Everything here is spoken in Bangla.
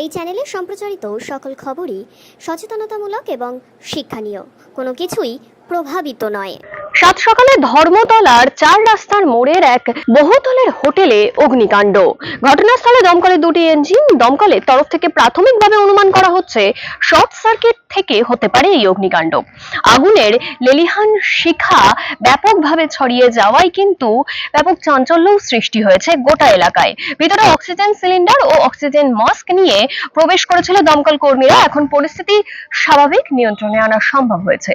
এই চ্যানেলে সম্প্রচারিত সকল খবরই সচেতনতামূলক এবং শিক্ষণীয়। কোনো কিছুই প্রভাবিত নয়। সাত সকালে ধর্মতলার চার রাস্তার মোড়ের এক বহুতলের হোটেলে অগ্নিকাণ্ড। ঘটনাস্থলে দমকলের দুটি ইঞ্জিন দমকলের তরফ থেকে প্রাথমিকভাবে অনুমান করা হচ্ছে শর্ট সার্কিট থেকে হতে পারে এই অগ্নিকাণ্ড। আগুনের লেলিহান শিখা ব্যাপকভাবে ছড়িয়ে যাওয়ায় কিন্তু ব্যাপক চাঞ্চল্য সৃষ্টি হয়েছে গোটা এলাকায়। ভিতরে অক্সিজেন সিলিন্ডার ও অক্সিজেন মাস্ক নিয়ে প্রবেশ করেছিল দমকল কর্মীরা। এখন পরিস্থিতি স্বাভাবিক, নিয়ন্ত্রণে আনা সম্ভব হয়েছে।